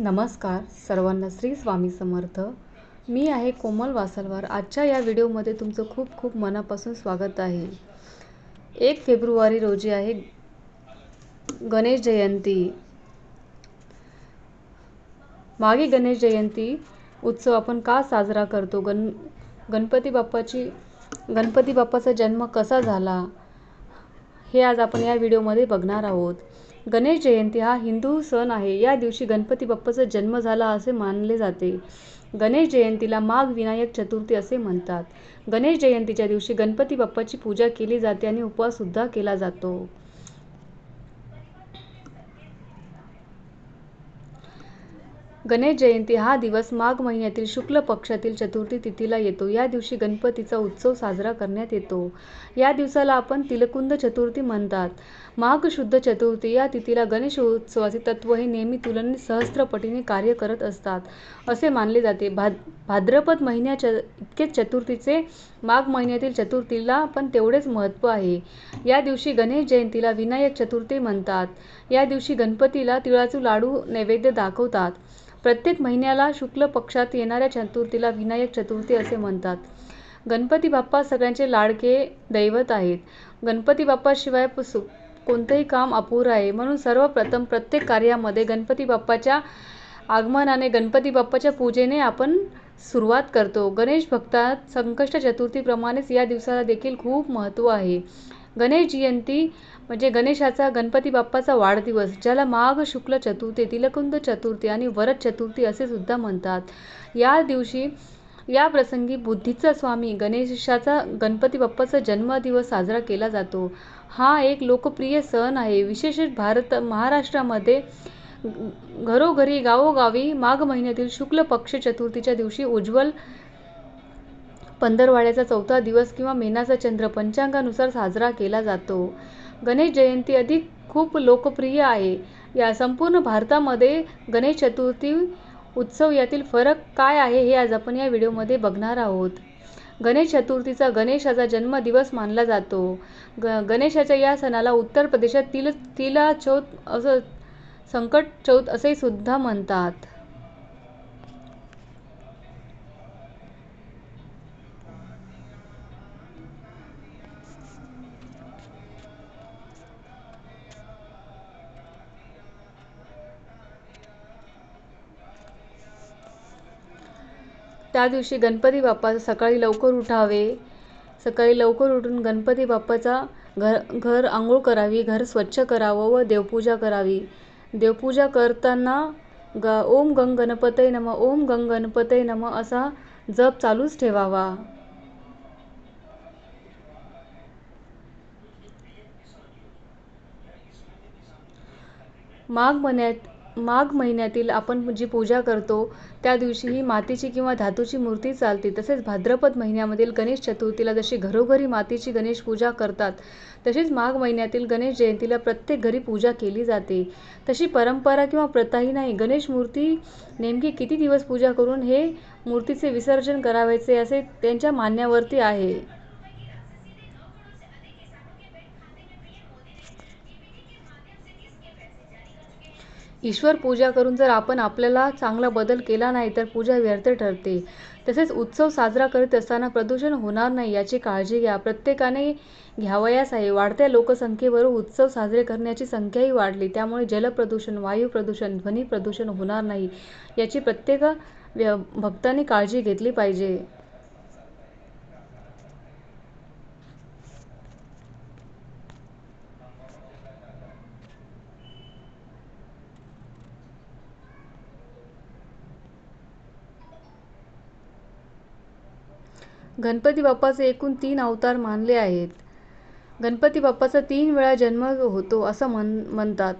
नमस्कार सर्वांना श्री स्वामी समर्थ. मी आहे कोमल वासलवार. आजच्या या व्हिडिओमध्ये तुमचं खूप खूप मनापासून स्वागत आहे. एक फेब्रुवारी रोजी आहे गणेश जयंती. मागे गणेश जयंती उत्सव आपण का साजरा करतो? गण गणपती बाप्पाची गणपती बाप्पाचा जन्म कसा झाला? हे आज आपण या व्हिडिओमध्ये बघणार आहोत. गणेश जयंती हा हिंदू सण आहे. या दिवशी गणपती बाप्पाचा जन्म झाला असे मानले जाते. गणेश जयंतीला माघ विनायक चतुर्थी असे म्हणतात. गणेश जयंतीच्या दिवशी गणपती बाप्पाची पूजा केली जाते आणि उपवाससुद्धा केला जातो. गणेश जयंती हा दिवस माघ महिन्यातील शुक्ल पक्षातील चतुर्थी तिथीला येतो. या दिवशी गणपतीचा उत्सव साजरा करण्यात येतो. या दिवसाला आपण तिलकुंद चतुर्थी म्हणतात. माघ शुद्ध चतुर्थी या तिथीला गणेश उत्सवाचे तत्व हे नेहमी तुलन सहस्त्रपटीने कार्य करत असतात. असे मानले जाते. भाद भाद्रपद महिन्याच्या इतकेच चतुर्थीचे माघ महिन्यातील चतुर्थीला पण तेवढेच महत्त्व आहे. या दिवशी गणेश जयंतीला विनायक चतुर्थी म्हणतात. या दिवशी गणपतीला तिळाचू लाडू नैवेद्य दाखवतात. प्रत्येक महिन्याला शुक्ल पक्षात येणाऱ्या चतुर्थीला विनायक चतुर्थी असे म्हणतात. गणपती बाप्पा सगळ्यांचे लाडके दैवत आहेत. गणपती बाप्पाशिवाय कोणतंही काम अपुरं आहे. म्हणून सर्वप्रथम प्रत्येक कार्यामध्ये गणपती बाप्पाच्या आगमनाने गणपती बाप्पाच्या पूजेने आपण सुरुवात करतो. गणेश भक्तात संकष्ट चतुर्थीप्रमाणेच या दिवसाला देखील खूप महत्त्व आहे. गणेश जयंती म्हणजे गणेशाचा गणपती बाप्पाचा वाढदिवस ज्याला माघ शुक्ल चतुर्थी तिलकुंद चतुर्थी आणि वरद चतुर्थी असे सुद्धा म्हणतात. या दिवशी या प्रसंगी बुद्धीचा स्वामी गणेशाचा गणपती बाप्पाचा जन्मदिवस साजरा केला जातो. हा एक लोकप्रिय सण आहे. विशेष भारत महाराष्ट्रामध्ये घरोघरी गावोगावी माघ महिन्यातील शुक्ल पक्ष चतुर्थीच्या दिवशी उज्ज्वल पंधरवाड्याचा चौथा दिवस किंवा मेनाचा चंद्र पंचांगानुसार साजरा केला जातो. गणेश जयंती अधिक खूप लोकप्रिय आहे. या संपूर्ण भारतामध्ये गणेश चतुर्थी उत्सव यातील फरक काय आहे हे आज आपण या व्हिडिओमध्ये बघणार आहोत. गणेश चतुर्थीचा गणेशाचा जन्मदिवस मानला जातो. ग गणेशाच्या या सणाला उत्तर प्रदेशात तिल तिला चौथ असं संकट चौथ असे सुद्धा म्हणतात. त्या दिवशी गणपती बाप्पा सकाळी लवकर उठावे. सकाळी लवकर उठून गणपती बाप्पाचा घर घर आंघोळ करावी घर स्वच्छ करावं व देवपूजा करावी. देवपूजा करताना ग ओम गंग गणपतय नम ओम गंग गणपतय नम असा जप चालूच ठेवावा. माघ महिन्यात माघ महिन्यातील आपण जी पूजा करतो त्या दिवशी ही मातीची किंवा धातूची मूर्ती चालते. तसेच भाद्रपद महिन्यामधील गणेश चतुर्थीला जशी घरोघरी मातीची गणेश पूजा करतात तसेच माघ महिन्यातील गणेश जयंतीला प्रत्येक घरी पूजा केली जाते. तशी परंपरा किंवा प्रथाही नाही. गणेश मूर्ती नेमकी किती दिवस पूजा करून हे मूर्तीचे विसर्जन करावायचे असे त्यांच्या मान्यावरती आहे. ईश्वर पूजा करून जर आपण आपल्याला चांगला बदल केला नाही तर पूजा व्यर्थ ठरते. तसेच उत्सव साजरा करीत असताना प्रदूषण होणार नाही याची काळजी घ्या. प्रत्येकाने घ्यावयास आहे. वाढत्या लोकसंख्येवरून उत्सव साजरे करण्याची संख्याही वाढली. त्यामुळे जलप्रदूषण वायू प्रदूषण ध्वनी प्रदूषण होणार नाही याची प्रत्येक भक्तांनी काळजी घेतली पाहिजे. गणपती बाप्पाचे एकूण तीन अवतार मानले आहेत. गणपती बाप्पाचा तीन वेळा जन्म होतो असं म्हण म्हणतात.